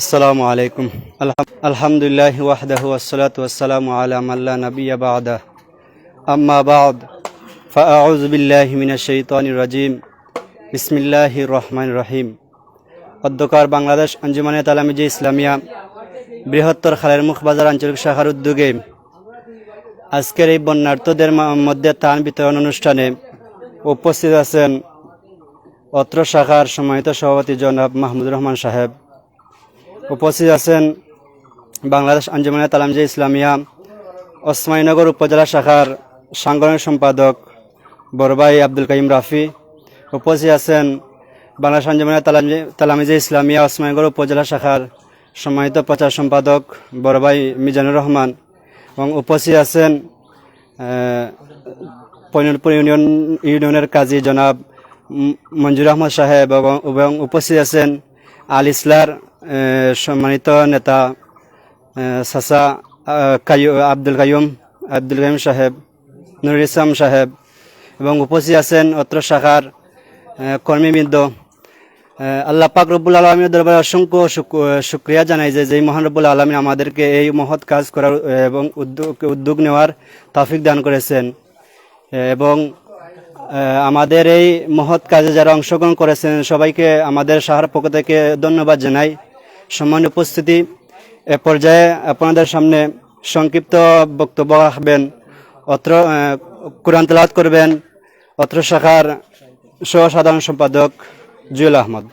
আসসালামু আলাইকুম। আলহামদুলিল্লাহ ওয়াহদাহ ওয়াসসালাতু ওয়াসসালামু আলা মাল্লা নাবিয়্যা বা'দা। আম্মা বা'দ। ফাআউযু বিল্লাহি মিনাশ শাইতানির রাজিম। বিসমিল্লাহির রহমানির রহিম। অধ্যকার বাংলাদেশ আঞ্জুমানে তালামিজে ইসলামিয়া বৃহত্তর খালের মুখবাজার আঞ্চলিক শাখার উদ্যোগে আজকের এই বন্যার্থদের মধ্যে তান বিতরণ অনুষ্ঠানে উপস্থিত আছেন অত্র শাখার সম্মানিত সভাপতি জনাব মাহমুদ রহমান সাহেব। উপস্থিত আছেন বাংলাদেশ আঞ্জুমানে তালামজি ইসলামিয়া ওসমানীনগর উপজেলা শাখার সাংগঠনিক সম্পাদক বড়ভাই আব্দুল কাইম রাফি। উপস্থিত আছেন বাংলাদেশ আঞ্জুমানে তালামজি তালামিজি ইসলামিয়া ওসমানীনগর উপজেলা শাখার সম্মানিত প্রচার সম্পাদক বড়ভাই মিজানুর রহমান এবং উপস্থিত আছেন পৈনপুর ইউনিয়ন ইউনিয়নের কাজী জনাব মঞ্জুর আহমদ সাহেব এবং উপস্থিত আছেন আল ইসলার সম্মানিত নেতা সাসা কাইয়ু- আব্দুল কায়ুম, আব্দুল কাইম সাহেব, নুরুল ইসলাম সাহেব এবং উপস্থিত আছেন অত্র শাখার কর্মীবৃন্দ। আল্লাহ পাক রব্বুল আলমীর দরবারে অসংখ্য শুক- শুক্রিয়া জানাই যে, যেই মহান রব্বুল আলমী আমাদেরকে এই মহৎ কাজ করার এবং উদ্যোগ উদ্যোগ নেওয়ার তাফিক দান করেছেন। এবং আমাদের এই মহৎ কাজে যারা অংশগ্রহণ করেছেন, সবাইকে আমাদের শাহার পক্ষ থেকে ধন্যবাদ জানাই। সম্মানীয় উপস্থিতি এ পর্যায়ে আপনাদের সামনে সংক্ষিপ্ত বক্তব্য রাখবেন অত্র আহ, কোরআন তেলাওয়াত করবেন অত্র শাখার সহ সাধারণ সম্পাদক জুয়েল আহমদ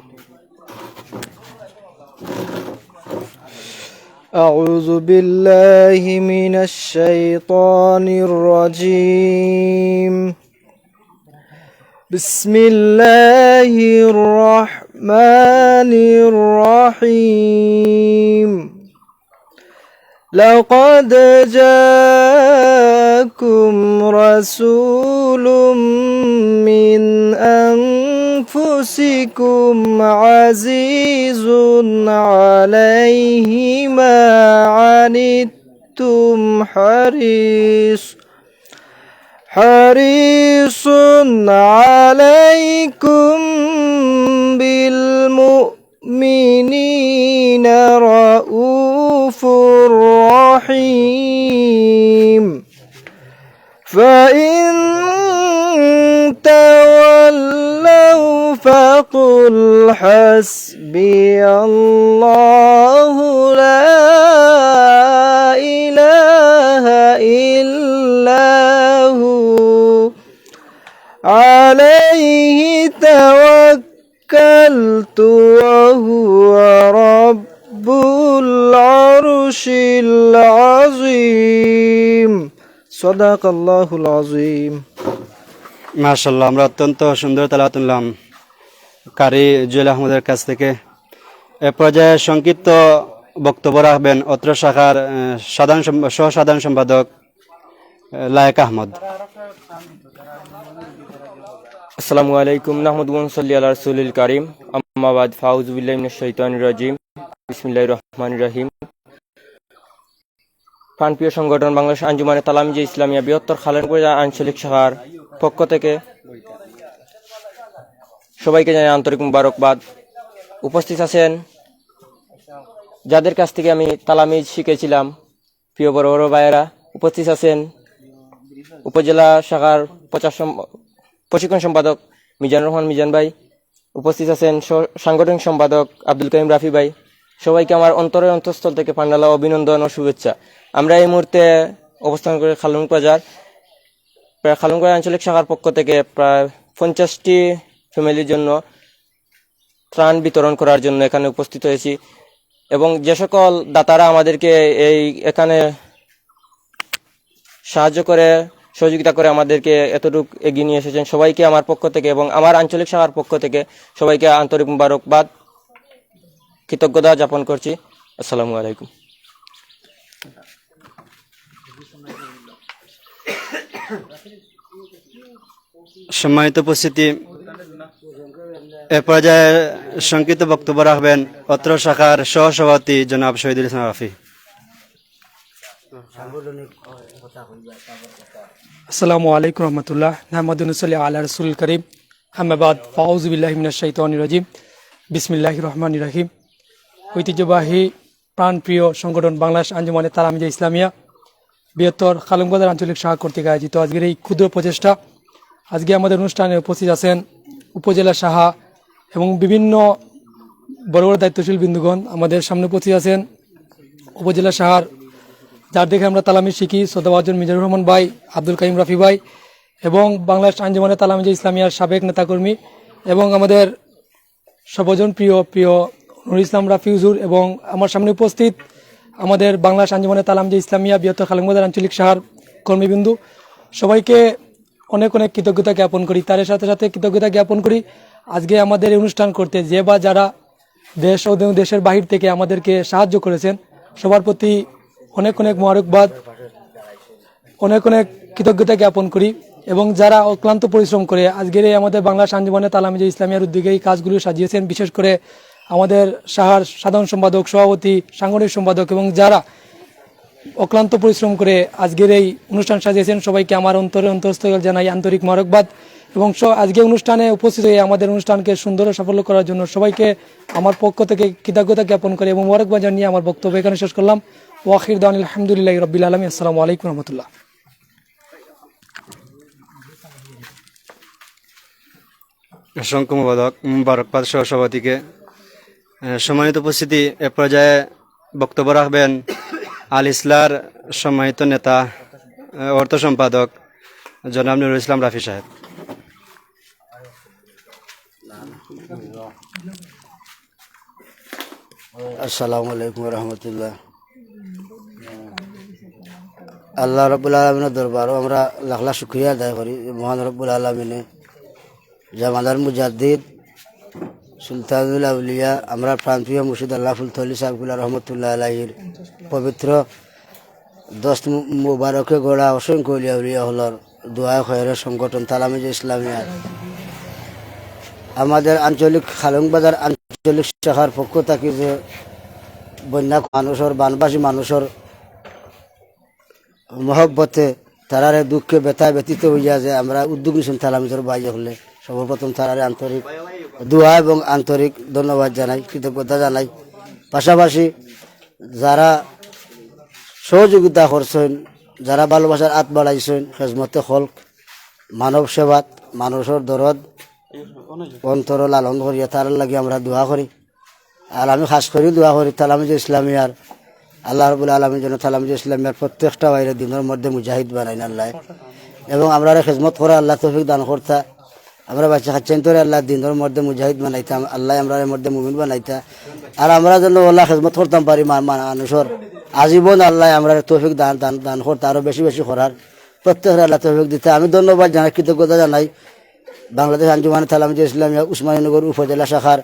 أعوذ بالله من الشيطان الرجيم بسم الله الرحمن الرحيم. لقد جاءكم رسول من أنفسكم عزيز عليه ما عنتم حريص. حريص عليكم بالمؤمنين رؤوف رحيم. فإن تولوا فقل حسبي الله. وهو رب العرش العظيم صدق الله العظيم মাশাল্লাহ আমরা অত্যন্ত সুন্দর তালাওয়াত শুনলাম কারি জুয়েল আহমদের কাছ থেকে এ পর্যায়ে সংক্ষিপ্ত বক্তব্য রাখবেন অত্র শাখার আহ, সাধারণ সম- সহ সাধারণ সম্পাদক আহ, লায়েক আহমদ আসসালামু আলাইকুম নাহমদুন সাল্লি আল্লাহ রসুলিল কারিম। আম্মাবাদ ফাউজুবিল্লাহ মিনাশ শাইতানির রাজিম। বিসমিল্লাহির রহমানির রহিম। প্রাণপ্রিয় সংগঠন বাংলাদেশ আঞ্জুমানে তালামিজে ইসলামিয়া বৃহত্তর খালেনপুর আঞ্চলিক শাখার পক্ষ থেকে সবাইকে জানাই আন্তরিক মুবারকবাদ। উপস্থিত আছেন যাদের কাছ থেকে আমি তালামিজ শিখেছিলাম, প্রিয় বড় বড় ভাইয়েরা, উপস্থিত আছেন উপজেলা শাখার প্রচার প্রশিক্ষণ সম্পাদক মিজানুর রহমান মিজান ভাই। উপস্থিত আছেন সাংগঠনিক সম্পাদক আব্দুল করিম রাফি ভাই। সবাইকে আমার অন্তরে অন্তঃস্থল থেকে পান্ডালা অভিনন্দন ও শুভেচ্ছা। আমরা এই মুহূর্তে অবস্থান করে খালুন বাজার। প্রায় খালুনগড় আঞ্চলিক শাখার পক্ষ থেকে প্রায় পঞ্চাশটি ফ্যামিলির জন্য ত্রাণ বিতরণ করার জন্য এখানে উপস্থিত হয়েছি। এবং যে সকল দাতারা আমাদেরকে এই এখানে সাহায্য করে সহযোগিতা করে আমাদেরকে এতটুকু এগিয়ে নিয়ে এসেছেন। সবাইকে আমার পক্ষ থেকে এবং আমার আঞ্চলিক শাখার পক্ষ থেকে সবাইকে আন্তরিক মুবারকবাদ। কৃতজ্ঞতা যাপন করছি। আসসালামু আলাইকুম। সম্মানিত উপস্থিতি এ পর্যায়ে সংক্ষিপ্ত বক্তব্য রাখবেন অত্র শাখার সহ সভাপতি জনাব শহীদুল ইসলাম রাফি। আসসালামু আলাইকুম রহমতুল্লাহ। নাহমদুল্লাহ আল্লাহ রসুল করিম। হামাবাদ ফাউজবিল্লাহ মিনাশাইতানির রাজিম। বিসমিল্লাহ রহমান রাহিম। ঐতিহ্যবাহী প্রাণপ্রিয় সংগঠন বাংলাদেশ আঞ্জুমানে তালামিজা ইসলামিয়া, বৃহত্তর খালুমবাজার আঞ্চলিক শাখা কর্তৃক আয়োজিত আজকের এই ক্ষুদ্র প্রচেষ্টা। আজকে আমাদের অনুষ্ঠানে উপস্থিত আছেন উপজেলা সাহা এবং বিভিন্ন বড় বড় দায়িত্বশীল বিন্দুগণ। আমাদের সামনে উপস্থিত আছেন উপজেলা সাহার যার দেখে আমরা তালামি শিখি শ্রদ্ধাভাজন মিজানুর রহমান ভাই, আব্দুল কাইম রাফি ভাই এবং বাংলাদেশ আঞ্জুমানে তালামিজা ইসলামিয়ার সাবেক নেতাকর্মী এবং আমাদের সর্বজন প্রিয় প্রিয় নুর ইসলাম রাফিউজুর এবং আমার সামনে উপস্থিত আমাদের বাংলাদেশ আঞ্জুমানে তালামিজা ইসলামিয়া বৃহত্তর খালুমবাজার আঞ্চলিক সাহার কর্মীবিন্দু। সবাইকে অনেক অনেক কৃতজ্ঞতা জ্ঞাপন করি। তার সাথে সাথে কৃতজ্ঞতা জ্ঞাপন করি আজকে আমাদের অনুষ্ঠান করতে যে বা যারা দেশ ও দেশের বাহির থেকে আমাদেরকে সাহায্য করেছেন, সবার প্রতি অনেক অনেক মোবারকবাদ অনেক অনেক কৃতজ্ঞতা জ্ঞাপন করি এবং যারা অক্লান্ত পরিশ্রম করে আজকের এই আমাদের বাংলা সাঞ্জীবনে তালামিজে ইসলামিয়ার উদ্যোগে এই কাজগুলো সাজিয়েছেন, বিশেষ করে আমাদের সাহার সাধারণ সম্পাদক, সভাপতি, সাংগঠনিক সম্পাদক এবং যারা অক্লান্ত পরিশ্রম করে আজকের এই অনুষ্ঠান সাজিয়েছেন, সবাইকে আমার অন্তরে অন্তঃস্থল জানাই আন্তরিক মারকবাদ এবং আজকে অনুষ্ঠানে উপস্থিত হয়ে আমাদের অনুষ্ঠানকে সুন্দর ও সাফল্য করার জন্য সবাইকে আমার পক্ষ থেকে কৃতজ্ঞতা জ্ঞাপন করে এবং মোবারকবাদ জানিয়ে আমার বক্তব্য এখানে শেষ করলাম। ওয়াখির দান আলহামদুলিল্লাহ রবিল আলমী আসসালামু আলাইকুম রহমতুল্লাহ। অসংখ্য মুবারক মুবারকবাদ সহসভাপতিকে আহ, সম্মানিত উপস্থিতি এ পর্যায়ে বক্তব্য রাখবেন আল ইসলার সম্মানিত নেতা অর্থ সম্পাদক জনাব নুরুল ইসলাম রাফি সাহেব। আসসালামু আলাইকুম রহমতুল্লাহ। আল্লাহ রবুল আলমিনের দরবারও আমরা লাখ লাখ শুক্রিয়া আদায় করি। মহান রব্বুল আলমিনে জামাদার মুজাদ্দিদ, সুলতানুল আউলিয়া, আমরা প্রান্তীয় মুর্শিদ আল্লাহ ফুলতলি সাহবুল্লাহ রহমতুল্লাহ আলাহির পবিত্র দশ মুবারকে গড়া অসংখ্য উলিয়া উলিয়া হলর দোয়া খয়ের সংগঠন তালামিজ ইসলামিয়া। আমাদের আঞ্চলিক খালংবাজার আঞ্চলিক শাখার পক্ষ থাকি যে বন্যা মানুষের, বানবাসী মানুষের মহব্বতে তারারে দুঃখে ব্যথায় ব্যতীত হইয়া যে আমরা উদ্যোগ নিছেন তালামিজর বাইরে হলে সর্বপ্রথম তারারে আন্তরিক দোয়া এবং আন্তরিক ধন্যবাদ জানাই, কৃতজ্ঞতা জানাই। পাশাপাশি যারা সহযোগিতা করছেন, যারা ভালোবাসার আত বাড়াইছেন, খেজমতে হলক মানব সেবাত, মানুষের দরদ, অন্তর লালন করিয়া তার লাগে আমরা দোয়া করি। আর আমি খাস করি দোয়া করি তালামিজ ইসলামিয়ার আল্লাহ রবুল আলমী যেন তালামিজ ইসলামিয়ার প্রত্যেকটা বাইরে দিনের মধ্যে মুজাহিদ বানাই আল্লাহ। এবং আমরা খেজমত করা আল্লাহ তৌফিক দান করতা। আমরা বাচ্চা খাচ্ছেন তোরে আল্লাহ দিনের মধ্যে মুজাহিদ বানাইতাম, আল্লাহ আমরা মধ্যে মুমিন বানাইতা। আর আমরা যেন আল্লাহ খেজমত করতাম পারি মানুষের। আজীবন আল্লাহ আমরা তৌফিক দান দান দান করতে, আরও বেশি বেশি করার। প্রত্যেকের আল্লাহ তৌফিক দিতে। আমি ধন্যবাদ জানাই, কৃতজ্ঞতা জানাই। বাংলাদেশ আঞ্জুমান তালামিজ ইসলামিয়া উসমানীনগর উপজেলা শাখার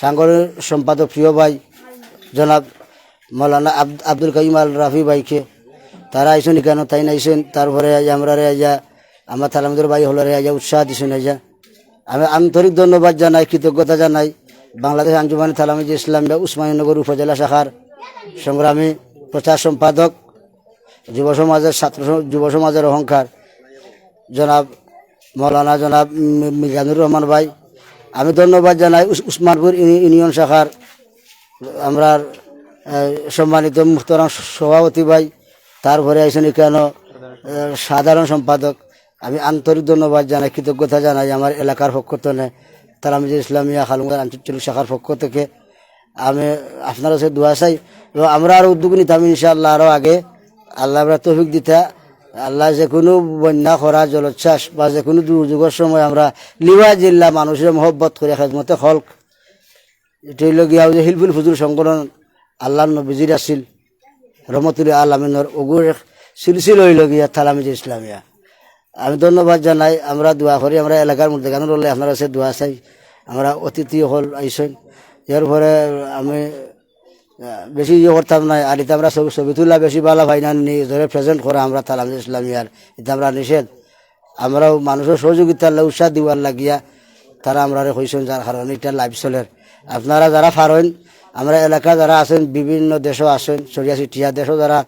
সাংগঠনিক সম্পাদক প্রিয় ভাই, জনাব মৌলানা আব- আব্দুল কাইম আল রাফি ভাইকে। তারা আইসেন কেন তাই নাইছেন তারপরে আজ আমরা রে আইয়া, আমার তালামিদের ভাই হলরে আইয়া উৎসাহ দিছেন আইয়া। আমি আন্তরিক ধন্যবাদ জানাই, কৃতজ্ঞতা জানাই। বাংলাদেশ আঞ্জুমান তালামিজ ইসলামিয়া উসমানীনগর উপজেলা শাখার সংগ্রামী প্রচার সম্পাদক, যুব সমাজের ছাত্র যুব সমাজের অহংকার। জনাব মৌলানা জনাব মিজানুর রহমান ভাই, আমি ধন্যবাদ জানাই উসমানপুর ইউনিয়ন শাখার, আমরা সম্মানিত মুখতরাম সভাপতি ভাই, তারপরে আইসেন কেন? সাধারণ সম্পাদক। আমি আন্তরিক ধন্যবাদ জানাই, কৃতজ্ঞতা জানাই আমার এলাকার পক্ষ থেকে তালামিজ ইসলামিয়া খালুঙ্গার আঞ্চলিক শাখার পক্ষ থেকে। আমি আপনার কাছে দোয়া চাই, এবং আমরা আরও উদ্যোগ নিতাম ইনশাআল্লাহ আরও আগে। আল্লাহ আমরা তৌফিক দিতা, আল্লাহ যে কোনো বন্যা, খরা, জলোচ্ছ্বাস বা যে কোনো দুর্যোগের সময় আমরা লিবা জিল্লা মানুষের মহব্বত করে খেজমতে হলক এটা হইল গিয়া যে হিলফুল ফুজুর সংগঠন। আল্লাহ নবীজির আছিল রহমতুল্লাহ আলমিনের অগুর সিলসিল হইল গিয়া থালামিজ ইসলামিয়া। আমি ধন্যবাদ জানাই, আমরা দোয়া করি, আমরা এলাকার মধ্যে গান রলে আপনার কাছে দোয়া চাই। আমরা অতিথি হল আইসেন। এর পরে আমি বেশি ইয়ে করতাম না, আর এটা আমরা ছবি ছবি তুলা বেশি ভালো ভাই না নিজরে প্রেজেন্ট করা আমরা তালামিজ ইসলামিয়ার। এটা আমরা নিষেধ। আমরাও মানুষের সহযোগিতার লাগে উৎসাহ দিবার লাগিয়া তারা আমরা কইছেন যার কারণে এটা লাইভ চলের আপনারা যারা পারেন আমরা এলাকা যারা আছেন, বিভিন্ন দেশও আছেন ছড়িয়া ছিটিয়া দেশও যারা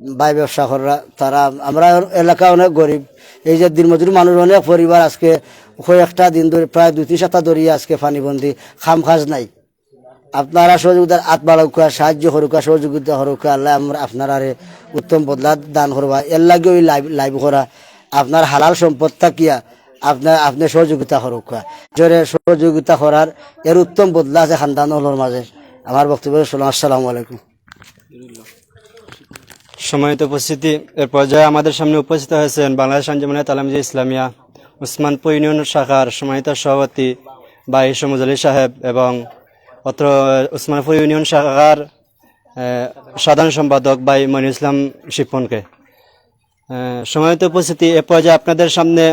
বাই ব্যবসা করা, তারা, আমরা এলাকা অনেক গরিব। এই যে দিনমজুরি মানুষ, অনেক পরিবার আজকে কয়েকটা দিন ধরে প্রায় দুই, তিন সপ্তাহ ধরে আজকে পানিবন্দি, খাম খাজ নাই। আপনারা সহযোগিতার বাড়াউকা সাহায্য করুকা সহযোগিতা করুকা আল্লাহ আমরা আপনারা উত্তম বদলা দান করবা এর লাগে ওই লাইভ লাইভ করা। আপনার হালাল সম্পদ থাকিয়া আপনার, আপনি সহযোগিতা করুকা জোরে সহযোগিতা করার, এর উত্তম বদলা আছে খানদান হলোর মাঝে। আমার বক্তব্য শুনলাম আসসালামু আলাইকুম। সম্মানিত উপস্থিতি, এর পর্যায়ে আমাদের সামনে উপস্থিত হয়েছেন বাংলাদেশ আঞ্জুমানে তালামজি ইসলামিয়া উসমানপুর ইউনিয়ন শাখার সম্মানিত সভাপতি বাই সমুজ আলী সাহেব এবং অত্র উসমানপুর ইউনিয়ন শাখার সাধারণ সম্পাদক বাই মনির ইসলাম শিপনকে। সম্মানিত উপস্থিতি, এ পর্যায়ে আপনাদের সামনে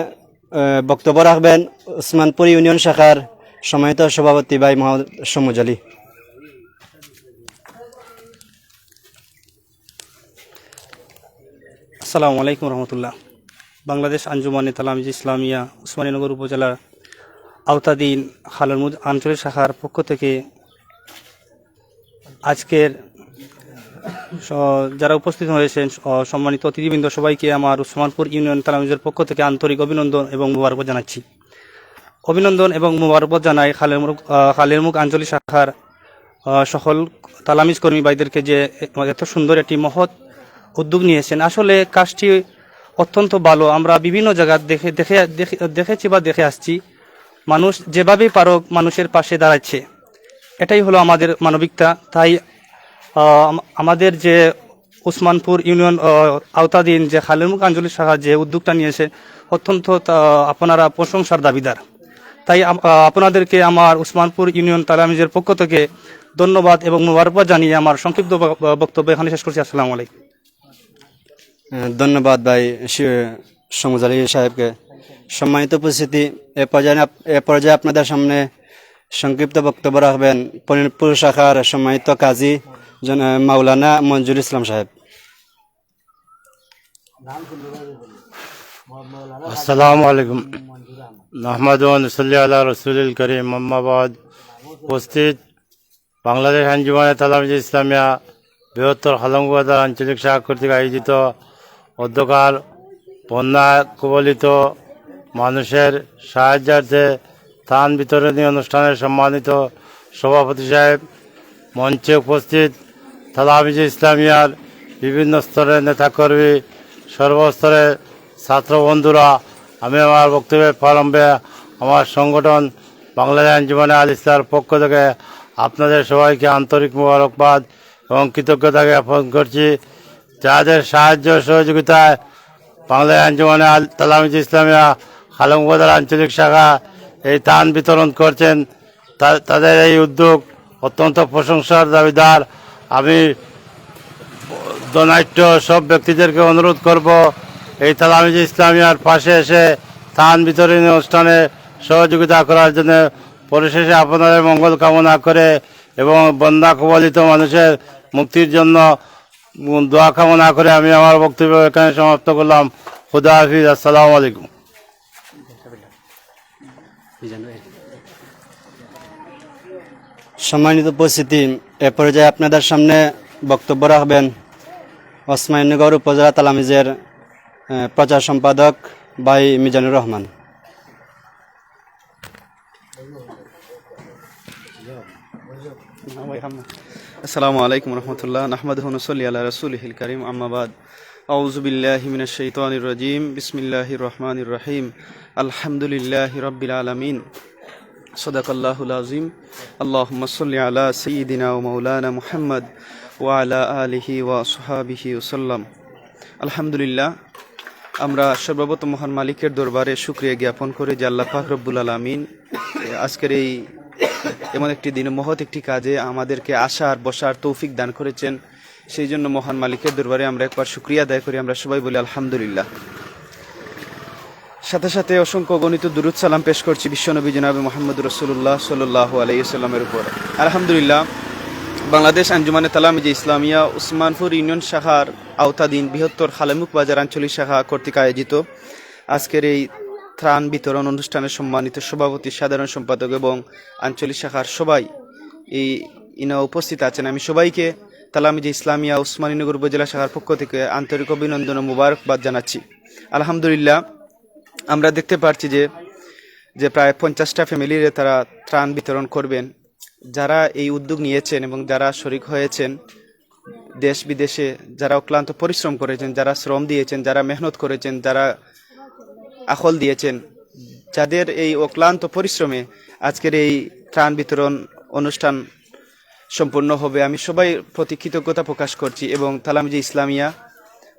বক্তব্য রাখবেন উসমানপুর ইউনিয়ন শাখার সময়ত সভাপতি বাই মোহাম্মদ সমুজ আলী আসসালামু আলাইকুম রহমতুল্লাহ। বাংলাদেশ আঞ্জুমানে তালামিজ ইসলামিয়া উসমানীনগর উপজেলার আওতাধীন খালারমুদ আঞ্চলিক শাখার পক্ষ থেকে আজকের যারা উপস্থিত হয়েছেন সম্মানিত অতিথিবৃন্দ, সবাইকে আমার উসমানপুর ইউনিয়ন তালামিজের পক্ষ থেকে আন্তরিক অভিনন্দন এবং মুবারক জানাচ্ছি। অভিনন্দন এবং মুবারক জানাই খালের মুখ খালের মুখ আঞ্চলিক শাখার সকল তালামিজ কর্মী ভাইদেরকে যে এত সুন্দর একটি মহৎ উদ্যোগ নিয়েছেন। আসলে কাজটি অত্যন্ত ভালো। আমরা বিভিন্ন জায়গা দেখে দেখে, দেখে- দেখেছি বা দেখে আসছি। মানুষ যেভাবেই পারক মানুষের পাশে দাঁড়াচ্ছে। এটাই হলো আমাদের মানবিকতা। তাই আমাদের যে উসমানপুর ইউনিয়ন আওতাধীন যে খালেরমুখ আঞ্চলিক শাখা যে উদ্যোগটা নিয়েছে, অত্যন্ত আপনারা প্রশংসার দাবিদার। তাই আপনাদেরকে আমার উসমানপুর ইউনিয়ন তালামিজের পক্ষ থেকে ধন্যবাদ এবং মুবারকবাদ জানিয়ে আমার সংক্ষিপ্ত বক্তব্য এখানে শেষ করছি। আসসালামু আলাইকুম। ধন্যবাদ ভাই সমুজ আলী সাহেবকে। সম্মানিত উপস্থিতি, এ পর্যায়ে এ পর্যায়ে আপনাদের সামনে সংক্ষিপ্ত বক্তব্য রাখবেন পরিণপুর শাখার সম্মানিত কাজী মাওলানা মঞ্জুর ইসলাম সাহেব। আসসালামু আলাইকুম। নসল্লি আল্লাহ রসুল করিম মোহাম্মদ উপস্থিত বাংলাদেশ আঞ্জুমানে তালামিজ ইসলামিয়া বৃহত্তর হালঙ্গাদার আঞ্চলিক শাখা কর্তৃক আয়োজিত অধ্যকার বন্যা কবলিত মানুষের সাহায্যার্থে ত্রাণ বিতরণী অনুষ্ঠানের সম্মানিত সভাপতি সাহেব, মঞ্চে উপস্থিত তালামিজ ইসলামিয়ার বিভিন্ন স্তরের নেতাকর্মী, সর্বস্তরের ছাত্র বন্ধুরা আমি আমার বক্তব্যের প্রারম্ভে আমার সংগঠন বাংলাদেশ আঞ্জুমানে আল ইসলার পক্ষ থেকে আপনাদের সবাইকে আন্তরিক মোবারকবাদ এবং কৃতজ্ঞতা জ্ঞাপন করছি। যাদের সাহায্য সহযোগিতায় বাংলাদেশ আঞ্জুমানে তালামিজ ইসলামিয়া খালমবাজার আঞ্চলিক শাখা এই ত্রাণ বিতরণ করছেন। তাদের এই উদ্যোগ অত্যন্ত প্রশংসার দাবিদার। আমি দনাট্য সব ব্যক্তিদেরকে অনুরোধ করব, এই তালামিজ ইসলামিয়ার পাশে এসে ত্রাণ বিতরণী অনুষ্ঠানে সহযোগিতা করার জন্য পরিশেষে আপনাদের মঙ্গল কামনা করে এবং বন্যা কবলিত মানুষের মুক্তির জন্য দোয়া কামনা করে আমি আমার বক্তব্য এখানে সমাপ্ত করলাম। খুদা হাফিজ আসসালামু আলাইকুম। সম্মানিত উপস্থিতি এ পর্যায়ে আপনাদের সামনে বক্তব্য রাখবেন ওসমানীনগর উপজেলা তালামিজের প্রচার সম্পাদক বাই মিজানুর রহমান। আসসালামু আলাইকুম রহমতুল্লাহ নাহমদ হনসলি আল্লাহ রসুল হিল করিম আম্মাবাদ আউজুবিল্লাহিমিন শৈতানির রাজিম, বিসমিল্লাহির রহমানির রহিম। আলহামদুলিল্লাহ রব্বিল আলমিন। সদাকাল্লাহুল আজিম আল্লাহ সাল্লি আলা সাইয়্যিদিনা ওয়া মাওলানা মুহাম্মদ ওয়া আলা আলিহি ওয়া সোহাবিহি ওসাল্লাম আলহামদুলিল্লাহ, আমরা সর্বপ্রথম মহান মালিকের দরবারে শুক্রিয়া জ্ঞাপন করে যে আল্লাহ পাক রব্বুল আলমিন, আজকের এই এমন একটি দিন, মহৎ একটি কাজে আমাদেরকে আসার, বসার তৌফিক দান করেছেন। সেই জন্য মহান মালিকের দরবারে আমরা একবার শুক্রিয়া আদায় করি, আমরা সবাই বলি আলহামদুলিল্লাহ। সাথে সাথে অসংখ্য গণিত দুরুদ সালাম পেশ করছি বিশ্বনবী জনাবে মোহাম্মদ রসুল্লাহ সাল্লাহ আলাইসাল্লামের উপর। আলহামদুলিল্লাহ, বাংলাদেশ আঞ্জুমানে তালামিজি ইসলামিয়া উসমানপুর ইউনিয়ন শাখার আওতাধীন বৃহত্তর খালেমুখ বাজার আঞ্চলিক শাখা কর্তৃক আয়োজিত আজকের এই ত্রাণ বিতরণ অনুষ্ঠানে সম্মানিত সভাপতি, সাধারণ সম্পাদক এবং আঞ্চলিক শাখার সবাই এই ইনা উপস্থিত আছেন। আমি সবাইকে তালামিজি ইসলামিয়া উসমানীনগর উপজেলা শাখার পক্ষ থেকে আন্তরিক অভিনন্দন ও মুবারকবাদ জানাচ্ছি। আলহামদুলিল্লাহ, আমরা দেখতে পাচ্ছি যে যে প্রায় পঞ্চাশটা ফ্যামিলির তারা ত্রাণ বিতরণ করবেন। যারা এই উদ্যোগ নিয়েছেন এবং যারা শরিক হয়েছেন, দেশ বিদেশে যারা অক্লান্ত পরিশ্রম করেছেন, যারা শ্রম দিয়েছেন, যারা মেহনত করেছেন, যারা আখল দিয়েছেন, যাদের এই অক্লান্ত পরিশ্রমে আজকের এই ত্রাণ বিতরণ অনুষ্ঠান সম্পূর্ণ হবে। আমি সবাই প্রতি কৃতজ্ঞতা প্রকাশ করছি এবং তালামজি ইসলামিয়া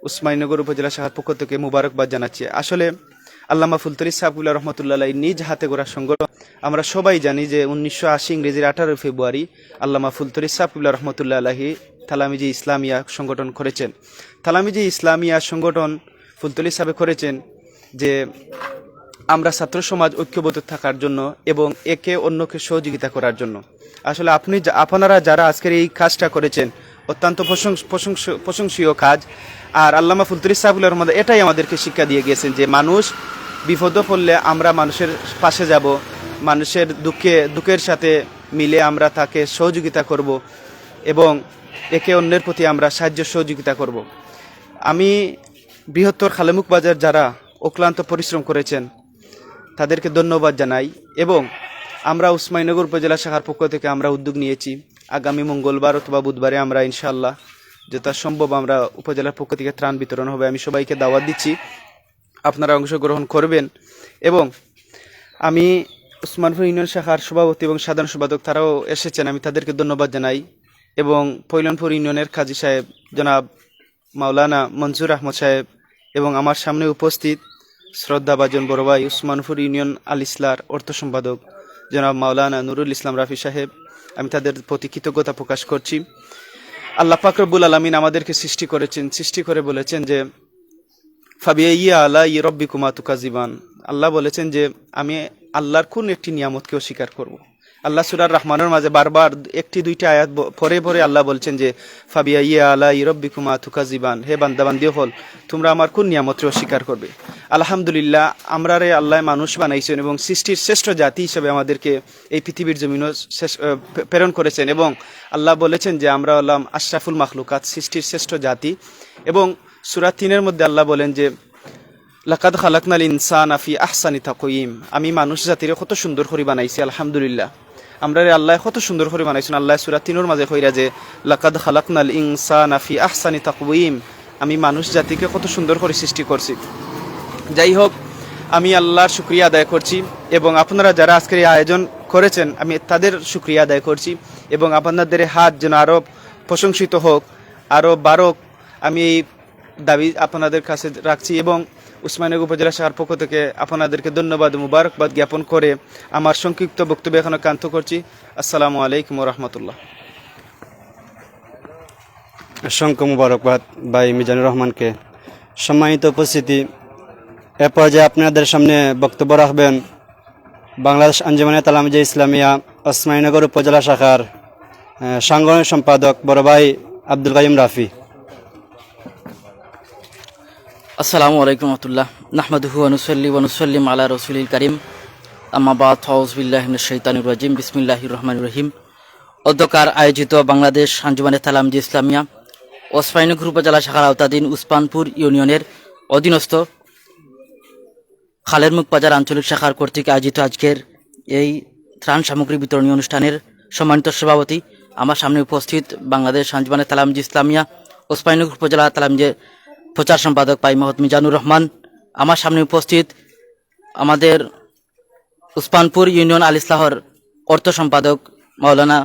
উসমানীনগর উপজেলা শাখার পক্ষ থেকে মুবারকবাদ জানাচ্ছি। আসলে আল্লামা ফুলতরি সাহাবুল্লাহ রহমতুল্লাহ নিজ হাতে গড়া সংগঠন আমরা সবাই জানি যে উনিশশো আশি ইংরেজির আঠারো ফেব্রুয়ারি আল্লামা ফুলতরি সাহাবুল্লাহ রহমতুল্লাহ আলাহি তালামিজি ইসলামিয়া সংগঠন করেছেন। তালামিজি ইসলামিয়া সংগঠন ফুলতলি সাহেব করেছেন। যে আমরা ছাত্র সমাজ ঐক্যবদ্ধ থাকার জন্য এবং একে অন্যকে সহযোগিতা করার জন্য। আসলে আপনি আপনারা যারা আজকের এই কাজটা করেছেন, অত্যন্ত প্রশংস- প্রশংস- প্রশংসনীয় কাজ। আর আল্লামা ফুলতুরি সাহেবুল্লাহ রহমান এটাই আমাদেরকে শিক্ষা দিয়ে গিয়েছেন যে মানুষ বিপদ পড়লে আমরা মানুষের পাশে যাব, মানুষের দুঃখে, দুঃখের সাথে মিলে আমরা তাকে সহযোগিতা করব এবং একে অন্যের প্রতি আমরা সাহায্য সহযোগিতা করব। আমি বৃহত্তর খালেমুখ বাজার যারা অক্লান্ত পরিশ্রম করেছেন। তাদেরকে ধন্যবাদ জানাই এবং আমরা উসমাইনগর উপজেলা শাখার পক্ষ থেকে আমরা উদ্যোগ নিয়েছি। আগামী মঙ্গলবার অথবা বুধবারে আমরা ইনশাল্লাহ যথাসম্ভব আমরা উপজেলার পক্ষ থেকে ত্রাণ বিতরণ হবে। আমি সবাইকে দাওয়াত দিচ্ছি। আপনারা অংশগ্রহণ করবেন এবং আমি উসমানপুর ইউনিয়ন শাখার সভাপতি এবং সাধারণ সম্পাদক তারাও এসেছেন। আমি তাদেরকে ধন্যবাদ জানাই এবং পৈলনপুর ইউনিয়নের কাজী সাহেব জনাব মাওলানা মনজুর আহমদ সাহেব এবং আমার সামনে উপস্থিত শ্রদ্ধাভাজন বড় ভাই উসমানপুর ইউনিয়ন আল ইসলার অর্থ সম্পাদক জনাব মাওলানা নুরুল ইসলাম রাফি সাহেব। আমি তাদের প্রতি কৃতজ্ঞতা প্রকাশ করছি। আল্লাহ পাকরবুল আলমিন আমাদেরকে সৃষ্টি করেছেন, সৃষ্টি করে বলেছেন যে ফাবিয়া ইয়া আলা ই রব্বি কুমা তুকাজিবান আল্লাহ বলেছেন যে, আমি আল্লাহর কোন একটি নিয়ামতকে অস্বীকার করব। আল্লাহ সুরার রহমানের মাঝে বারবার একটি দুইটি আয়াত পরে পরে আল্লাহ বলছেন যে ফাবিয়া ইয়া আলা ই রব্বি কুমা তুকাজিবান, হে বান্দাবান্দি হল, তোমরা আমার কোন নিয়ামতকে অস্বীকার করবে? আলহামদুলিল্লাহ, আমরা রে আল্লাহ মানুষ বানাইছেন এবং সৃষ্টির শ্রেষ্ঠ জাতি হিসেবে আমাদেরকে এই পৃথিবীর জমিনও প্রেরণ করেছেন এবং আল্লাহ বলেছেন যে, আমরা হলাম আশরাফুল মাখলুকাত, সৃষ্টির শ্রেষ্ঠ জাতি। এবং সুরা তিনের মধ্যে আল্লাহ বলেন যে, লাকাদ খালাকনাল ইনসান আফি আহসানি তাকইম আমি মানুষ জাতিরে কত সুন্দর করে বানাইছি, আলহামদুলিল্লাহ। আমরা আল্লাহ কত সুন্দর করে বানাইছেন। আল্লাহ সুরা তিনুর মাঝে কইরা যে, লাকাদ খালাকনাল ইনসান আফি আহসানি তাকইম আমি মানুষ জাতিকে কত সুন্দর করে সৃষ্টি করছি। যাই হোক, আমি আল্লাহর শুক্রিয়া আদায় করছি এবং আপনারা যারা আজকের এই আয়োজন করেছেন, আমি তাদের শুক্রিয়া আদায় করছি এবং আপনাদের হাত যেন আরও প্রশংসিত হোক আরও বারক আমি এই দাবি আপনাদের কাছে রাখছি এবং উসমানগর উপজেলা শাখার পক্ষ থেকে আপনাদেরকে ধন্যবাদ মুবারকবাদ জ্ঞাপন করে আমার সংক্ষিপ্ত বক্তব্য এখানে কান্ত করছি। আসসালামু আলাইকুম রহমতুল্লাহ। অসংখ্য মুবারকবাদ ভাই মিজানুর রহমানকে। সম্মানিত উপস্থিতি, এ পর্যায়ে আপনাদের সামনে বক্তব্য রাখবেন বাংলাদেশ আঞ্জুমানে তালামজে ইসলামিয়া ওসমানীনগর উপজেলা শাখার সাংগঠনিক সম্পাদক বড় ভাই আব্দুল কাইম রাফি। আসসালামু আলাইকুম রহমতুল্লাহ। নাহমাদুহু অনুসল্লি অনুসল্লিম আলা রসুলিল করিম। আম্মাবাদ হাউজবিল্লাহ শৈতানুর রাজিম। বিসমিল্লাহ রহমান রহিম। অধ্যকার আয়োজিত বাংলাদেশ আঞ্জুমানে তালামজি ইসলামিয়া ওসমাইনগর উপজেলা শাখার আওতাধীন উসমানপুর ইউনিয়নের অধীনস্থ খালের মুখ বাজার আঞ্চলিক শাখার কর্তৃক আয়োজিত আজকের এই ত্রাণ সামগ্রী বিতরণী অনুষ্ঠানের সম্মানিত সভাপতি। আমার সামনে উপস্থিত বাংলাদেশ আঞ্জুমানে তালামজি ইসলামিয়া ওসমাইনগর উপজেলা তালামজে প্রচার সম্পাদক পাই মোহাম্মদ মিজানুর রহমান। আমার সামনে উপস্থিত আমাদের উসমানপুর ইউনিয়ন আল ইসলাহর অর্থ সম্পাদক মাওলানা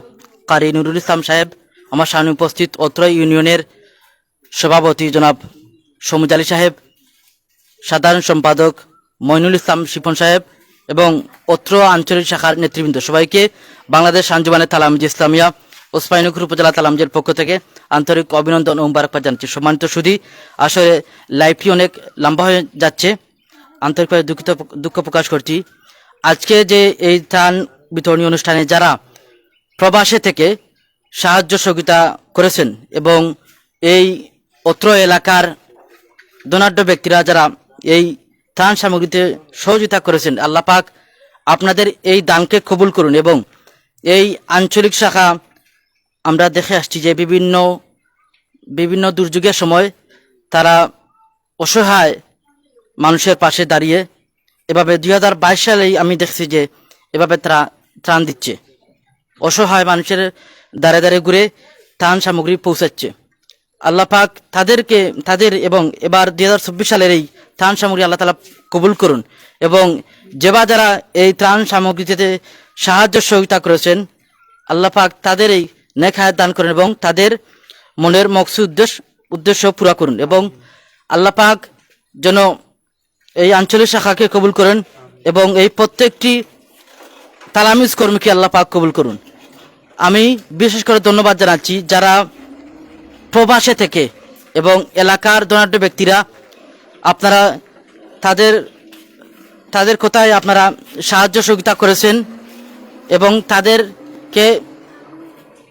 কারি নুরুল ইসলাম সাহেব, আমার সামনে উপস্থিত অত্র ইউনিয়নের সভাপতি জনাব সমুজ আলী সাহেব, সাধারণ সম্পাদক মইনুল ইসলাম শিপন সাহেব এবং অত্র আঞ্চলিক শাখার নেতৃবৃন্দ সবাইকে বাংলাদেশ আঞ্জুমানের তালামজি ইসলামিয়া ওসমাইনগর উপজেলা তালামজের পক্ষ থেকে আন্তরিক অভিনন্দন ও মুবারকবাদ জানাচ্ছি। সম্মানিত সুধী, আসলে লাইভটি অনেক লম্বা হয়ে যাচ্ছে। আন্তরিকভাবে দুঃখিত, দুঃখ প্রকাশ করছি। আজকে যে এই ত্রাণ বিতরণী অনুষ্ঠানে যারা প্রবাসে থেকে সাহায্য সহযোগিতা করেছেন এবং এই অত্র এলাকার ধনাঢ্য ব্যক্তিরা যারা এই ত্রাণ সামগ্রীতে সহযোগিতা করেছেন, আল্লাহ পাক আপনাদের এই দানকে কবুল করুন এবং এই আঞ্চলিক শাখা আমরা দেখে আসছি যে বিভিন্ন বিভিন্ন দুর্যোগের সময় তারা অসহায় মানুষের পাশে দাঁড়িয়ে এভাবে দুই হাজার বাইশ সালেই আমি দেখছি যে এভাবে তারা ত্রাণ দিচ্ছে। অসহায় মানুষের দ্বারে দ্বারে ঘুরে ত্রাণ সামগ্রী পৌঁছাচ্ছে। আল্লাহ পাক তাদেরকে, তাদের এবং এবার দুই হাজার চব্বিশ সালের এই ত্রাণ সামগ্রী আল্লাহ তালা কবুল করুন এবং যেবা যারা এই ত্রাণ সামগ্রীতে সাহায্য সহযোগিতা করেছেন, আল্লাহ পাক তাদের এই নেখায়াত দান করেন এবং তাদের মনের মকসু উদ্দেশ্য উদ্দেশ্য পুরা করুন এবং আল্লাহ পাক যেন এই আঞ্চলিক শাখাকে কবুল করেন এবং এই প্রত্যেকটি তালামিজ কর্মীকে আল্লাহ পাক কবুল করুন। আমি বিশেষ করে ধন্যবাদ জানাচ্ছি যারা প্রবাসে থেকে এবং এলাকার ধনাঢ্য ব্যক্তিরা আপনারা তাদের তাদের কোথায় আপনারা সাহায্য সহযোগিতা করেছেন এবং তাদেরকে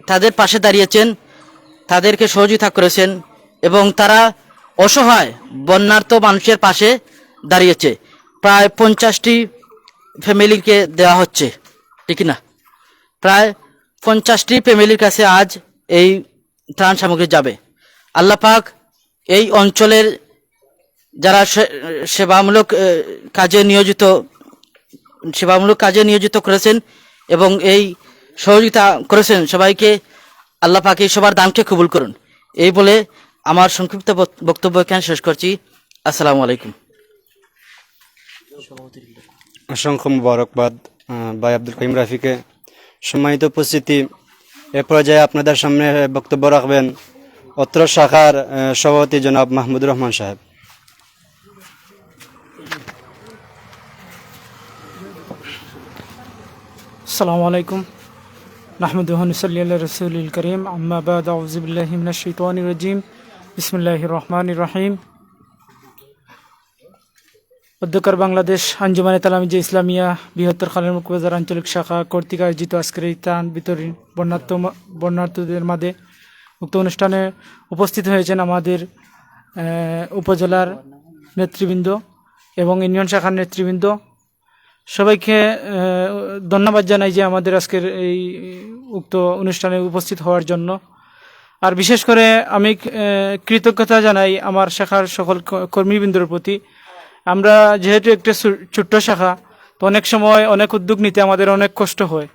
তাদের পাশে দাঁড়িয়েছেন, তাদেরকে সহযোগিতা করেছেন এবং তারা অসহায় বন্যার্থ মানুষের পাশে দাঁড়িয়েছে। প্রায় পঞ্চাশটি ফ্যামিলিকে দেওয়া হচ্ছে, ঠিক না? প্রায় পঞ্চাশটি ফ্যামিলির কাছে আজ এই ত্রাণ সামগ্রী যাবে। আল্লাহ পাক এই অঞ্চলের যারা সেবামূলক কাজে নিয়োজিত, সেবামূলক কাজে নিয়োজিত করেছেন এবং এই সহযোগিতা করেছেন সবাইকে আল্লাহ পাকে সবার দামকে কবুল করুন। এই বলে আমার সংক্ষিপ্ত বক্তব্য এখানে শেষ করছি। আসসালামু আলাইকুম। অসংখ্য মুবারকবাদ ভাই আব্দুল কহিম রাফিকে। সম্মানিত উপস্থিতি এ পর্যায়ে আপনাদের সামনে বক্তব্য রাখবেন অত্র শাখার সভাপতি জনাব মাহমুদুর রহমান সাহেব। আসসালামু আলাইকুম। নাহমদুহন সাল্লা রসুল করিম আম্মাবাদ আউজিবুল্লাহিমিন রাজিম বিসমুল্লাহ রহমান রাহিম অধ্যকার বাংলাদেশ আঞ্জুমানে তালামিজে ইসলামিয়া বৃহত্তর খালের মুখবাজার আঞ্চলিক শাখা কর্তৃক আয়োজিত আজকের এই ত্রাণ বিতরণ বন্যার্থ বন্যার্থদের মাঝে উক্ত অনুষ্ঠানে উপস্থিত হয়েছেন আমাদের উপজেলার নেতৃবৃন্দ এবং ইউনিয়ন শাখার নেতৃবৃন্দ সবাইকে ধন্যবাদ জানাই যে আমাদের আজকের এই উক্ত অনুষ্ঠানে উপস্থিত হওয়ার জন্য। আর বিশেষ করে আমি কৃতজ্ঞতা জানাই আমার শাখার সকল কর্মীবৃন্দর প্রতি। আমরা যেহেতু একটা ছোট্ট শাখা, তো অনেক সময় অনেক উদ্যোগ নিতে আমাদের অনেক কষ্ট হয়।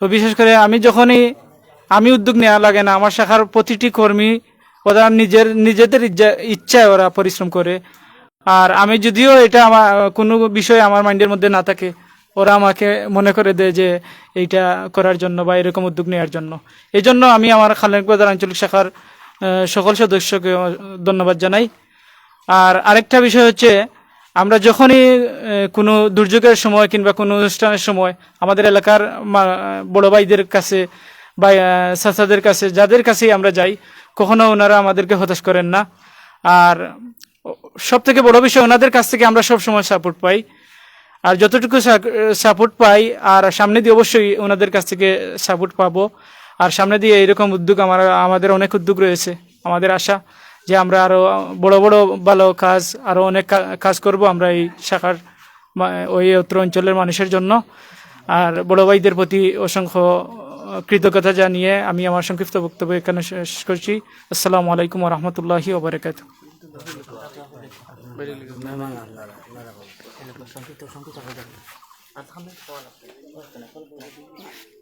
তো বিশেষ করে আমি যখনই, আমি উদ্যোগ নেওয়া লাগে না, আমার শাখার প্রতিটি কর্মী ওরা নিজের, নিজেদের ইচ্ছা- ইচ্ছায় ওরা পরিশ্রম করে। আর আমি যদিও এটা আমার, কোনো বিষয় আমার মাইন্ডের মধ্যে না থাকে, ওরা আমাকে মনে করে দেয় যে এইটা করার জন্য বা এরকম উদ্যোগ নেওয়ার জন্য। এই জন্য আমি আমার খালেক বাজার আঞ্চলিক শাখার সকল সদস্যকে ধন্যবাদ জানাই। আর আরেকটা বিষয় হচ্ছে, আমরা যখনই কোনো দুর্যোগের সময় কিংবা কোনো অনুষ্ঠানের সময় আমাদের এলাকার বড় ভাইদের কাছে বা চাচাদের কাছে, যাদের কাছেই আমরা যাই, কখনো ওনারা আমাদেরকে হতাশ করেন না। আর সব থেকে বড় বিষয়, ওনাদের কাছ থেকে আমরা সব সময় সাপোর্ট পাই। আর যতটুকু সাপোর্ট পাই, আর সামনে দিয়ে অবশ্যই ওনাদের কাছ থেকে সাপোর্ট পাবো। আর সামনে দিয়ে এরকম উদ্যোগ আমার, আমাদের অনেক উদ্যোগ রয়েছে। আমাদের আশা যে আমরা আরও বড় বড়, ভালো কাজ, আরও অনেক কাজ করব আমরা এই শাখার ওই উত্তর অঞ্চলের মানুষের জন্য। আর বড় ভাইদের প্রতি অসংখ্য কৃতজ্ঞতা জানিয়ে আমি আমার সংক্ষিপ্ত বক্তব্য এখানে শেষ করছি। আসসালামু আলাইকুম রহমতুল্লাহি ওবরাকাত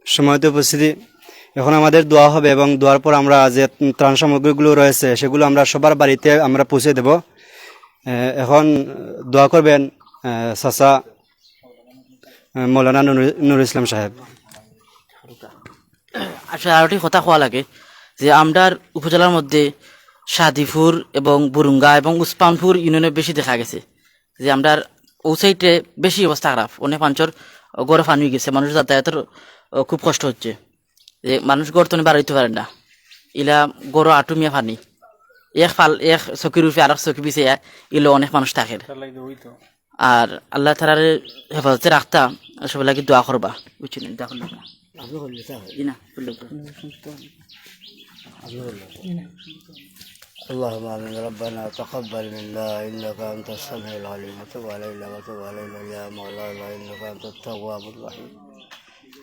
সময়ত উপস্থিতি। এখন আমাদের দোয়া হবে এবং দোয়ার পর আমরা যে ত্রাণ সামগ্রীগুলো রয়েছে, সেগুলো আমরা সবার বাড়িতে আমরা পৌঁছে দেব। এখন দোয়া করবেন চাচা মৌলানা নুরু- ইসলাম সাহেব। আসলে আরেকটি কথা হওয়া লাগে যে আমরার উপজেলার মধ্যে সাদিপুর এবং বুরুঙ্গা এবং উসমানপুর ইউনিয়নে বেশি দেখা গেছে। যে আমরা ও সাইডে বেশি অবস্থা খারাপ। অনেক মানুষের গড়ে ফানি হয়ে গেছে। মানুষ যাতায়াতের খুব কষ্ট হচ্ছে। যে মানুষ গড় তো বাড়াইতে পারে না। ইলা গড় আটুমিয়া ফানি। এক ফাল এক চকির রূপে আর এক চকি পিছে ইলো অনেক মানুষ থাকে। আর আল্লাহ তালার হেফাজতে রাখতা সবাই লাগে দোয়া করবা। বুঝছি না। দেখুন না اللهم آمين. ربنا تقبل منا إنك أنت السميع العليم. وتب علينا وتب علينا يا مولانا إنك أنت التواب الرحيم.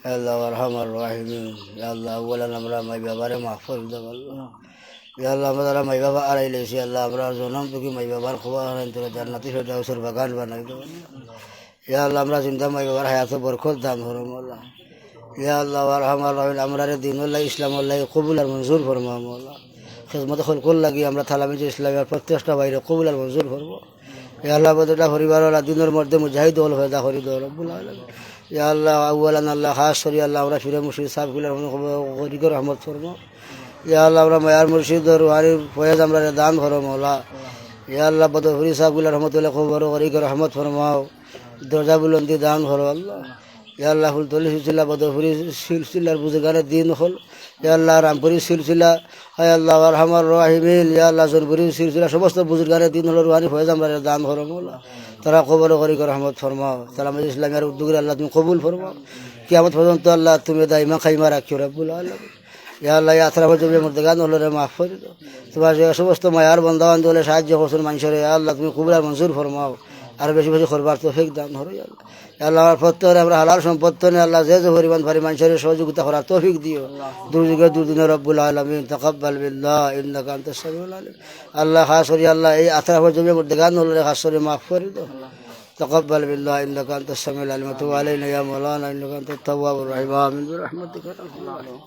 يا الله وارحم الراحمين. يا الله اولا امرا ما يبقى محفوظ دم الله يا الله مدرا ما يبقى على ليس يا الله امرا زنم بك ما يبقى الخوار. انت رجال شجاع سر بغان بنا يا الله امرا زنده ما يبقى حياة بركوت دم هرم الله. يا الله وارحم الراحمين. امرا دين الله إسلام الله قبول المنزور فرمام الله. খেজমত খলকল লাগি আমরা থালামি যে ইসলামের প্রত্যেকটা বাইরে কবুল আর মঞ্জুর করব। ইয়া আল্লাহ বদলা আল্লাহ দিনের মধ্যে মুজাহিদ হল হয়ে দা করি দো রব্বুল আলামিন। ইয়া আল্লাহ, আউয়ালান আল্লাহ খাস করি আল্লাহ, আমরা ফিরে মুর্শিদ সাহেবগুলার করি করে রহমত ফরমো ইয়া আল্লাহ, আমরা মায়ার মুর্শিদ রুহানি ফয়েজ, আমরা দান করো মৌলা। ইয়া আল্লাহ বদফরি সাহেবগুলার রহমতুল্লাহ খবর করি করে রহমত ফরমাও। দরজা বুলন্দি দান করো আল্লাহ। ইয়া আল্লাহ ফুলতলি সিলসিলা বদফরি সিলসিলার বুজগানের দিন হল। ইয়া আল্লাহ, রামপুরি সিলসিলা। আল্লাহ রহমান রাহিমিন। ইয়া আল্লাহ জনপুরি সিলসিলা। সমস্ত বুজুর্গানের দিন হল, রুহানি ফয়েজ আমরা দান করো মৌলা। তারা কবর করি রহমত ফরমাও। তারা আমাদের ইসলামের উদ্যোগের আল্লাহ তুমি কবুল ফরমাও। কিয়ামত পর্যন্ত আল্লাহ তুমি দাইমা খাইমা রাখিও রব্বুল আল্লাহ আল্লাহ ইয়াত্রা পর্যন্ত মর্দেগান হলো রে মাফ করে দাও। তোমার সমস্ত মায়ার বন্ধা বান্ধবলে সাহায্য করছেন মানুষের আল্লাহ তুমি কুবলার মঞ্জুর ফরমাও। আর বেশি বেশি করবার তো ফেক দান হরো ইয়া আল্লাহ ইয়া আল্লাহ আমার প্রত্যয় আমরা হালাল সম্পত্ত নিয়ে আল্লাহ যে যে পরিমাণ পারি মানুষের সহযোগিতা করার তৌফিক দিও দুর্যোগে দুর্দিনে রব্বুল আলমিন তকাব্বাল বিল্লাহ ইন্নাকা আনতাস সামিউল আলিম আল্লাহ খাস করি আল্লাহ এই আত্রা পর্যন্ত মর্দেগান হলো রে খাস করে মাফ করে দাও تقبل بالله انك انت السميع العليم وتب علينا يا مولانا انك انت التواب الرحيم امين برحمتك يا رب العالمين